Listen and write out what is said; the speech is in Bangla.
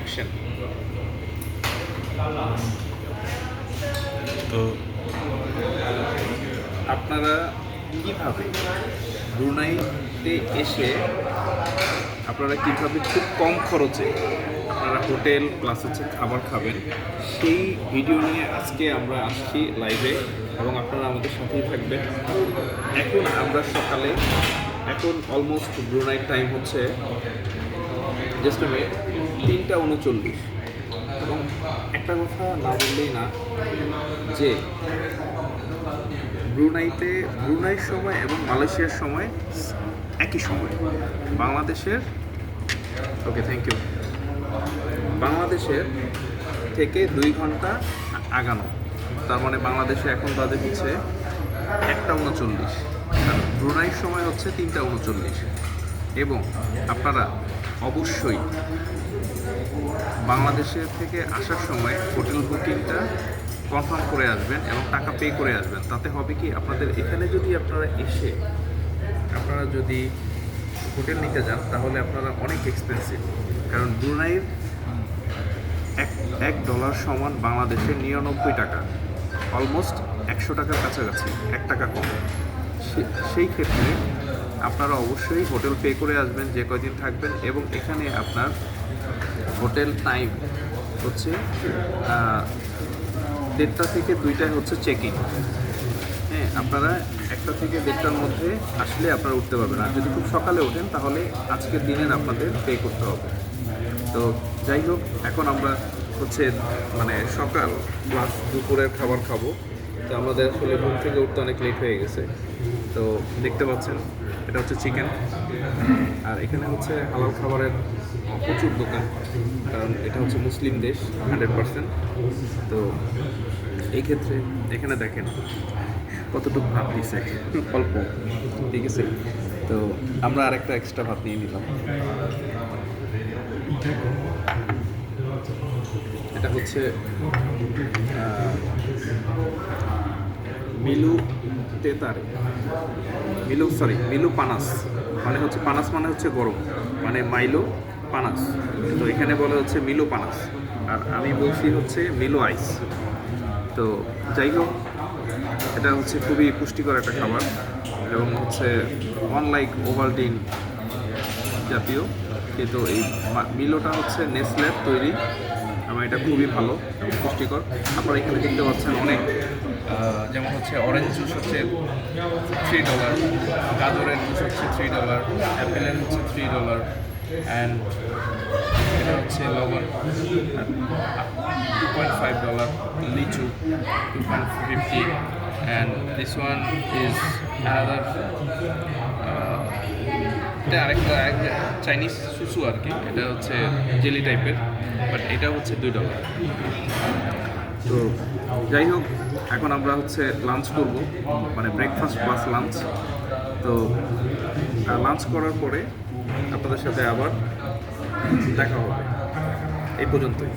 অ্যাকশন তো আপনারা কীভাবে ব্রুনাইতে এসে আপনারা কীভাবে খুব কম খরচে আপনারা হোটেল প্লাস হচ্ছে খাবার খাবেন, সেই ভিডিও নিয়ে আজকে আমরা আসছি লাইভে এবং আপনারা আমাদের সাথেই থাকবেন। এখন আমরা সকালে, এখন অলমোস্ট ব্রুনাইট টাইম হচ্ছে জাস্ট মিনিট তিনটা উনচল্লিশ। এবং একটা কথা না বললেই না, যে ব্রুনাইতে, ব্রুনাইয়ের সময় এবং মালয়েশিয়ার সময় একই সময়। বাংলাদেশের ওকে থ্যাংক ইউ বাংলাদেশের থেকে দুই ঘণ্টা আগানো। তার মানে বাংলাদেশে এখন তাদের হচ্ছে একটা উনচল্লিশ। ব্রুনাইয়ের সময় হচ্ছে তিনটা উনচল্লিশ। এবং আপনারা অবশ্যই। বাংলাদেশের থেকে আসার সময় হোটেল বুকিংটা কনফার্ম করে আসবেন এবং টাকা পে করে আসবেন। তাতে হবে কি, আপনাদের এখানে যদি আপনারা এসে আপনারা যদি হোটেল নিতে যান, তাহলে আপনারা অনেক এক্সপেন্সিভ কারণ ব্রুনাইয়ের এক এক ডলার সমান বাংলাদেশের নিরানব্বই টাকা। অলমোস্ট একশো টাকার কাছাকাছি, এক টাকা কম। সেই ক্ষেত্রে আপনারা অবশ্যই হোটেল পে করে আসবেন, যে কয়দিন থাকবেন এবং এখানে আপনার হোটেল টাইম হচ্ছে দেড়টা থেকে দুইটায় হচ্ছে চেক ইন হ্যাঁ আপনারা একটা থেকে দেড়টার মধ্যে আসলে আপনারা উঠতে পারবেন। আর যদি খুব সকালে ওঠেন, তাহলে আজকের দিনের আপনাদের পে করতে হবে। তো যাই হোক, এখন আমরা হচ্ছে মানে সকাল প্লাস দুপুরের খাবার খাব। তো আমাদের আসলে ঘুম থেকে উঠতে অনেক লেট হয়ে গেছে। তো দেখতে পাচ্ছেন, এটা হচ্ছে চিকেন আর এখানে হচ্ছে হালাল খাবারের প্রচুর দোকান, কারণ এটা হচ্ছে মুসলিম দেশ হান্ড্রেড পার্সেন্ট তো এই ক্ষেত্রে এখানে দেখেন কতটুকু ভাত দিছে, অল্প, ঠিক আছে? তো আমরা আরেকটা এক্সট্রা ভাত নিয়ে নিলাম। এটা হচ্ছে মিলু তেতারে। মিলু সরি মিলু পানাস। মানে হচ্ছে, পানাস মানে হচ্ছে গরম। মানে মাইলো পানাস। তো এখানে বলা হচ্ছে মিলু পানাস। আর আমি বলছি হচ্ছে মিলু আইস। তো যাই হোক, এটা হচ্ছে খুবই পুষ্টিকর একটা খাবার এবং হচ্ছে অনলাইক ওভালটিন জাতীয়। কিন্তু এই মিলোটা হচ্ছে নেসলের তৈরি। এবং এটা খুবই ভালো এবং পুষ্টিকর। আপনারা এখানে দেখতে পাচ্ছেন অনেক যেমন হচ্ছে অরেঞ্জ জুস হচ্ছে থ্রি ডলার গাজরের জুস হচ্ছে থ্রি ডলার অ্যাপেলের হচ্ছে থ্রি ডলার অ্যান্ড এটা হচ্ছে লবণ টু পয়েন্ট ফাইভ ডলার লিচু two point fifty and this one is another এটা আরেকটা চাইনিজ সুসু আর কি। এটা হচ্ছে জেলি টাইপের বাট এটা হচ্ছে দুই ডলার তো যাই হোক, এখন আমরা হচ্ছে লাঞ্চ করব মানে ব্রেকফাস্ট প্লাস লাঞ্চ তো লাঞ্চ করার পরে আপনাদের সাথে আবার দেখা হবে। এই পর্যন্তই।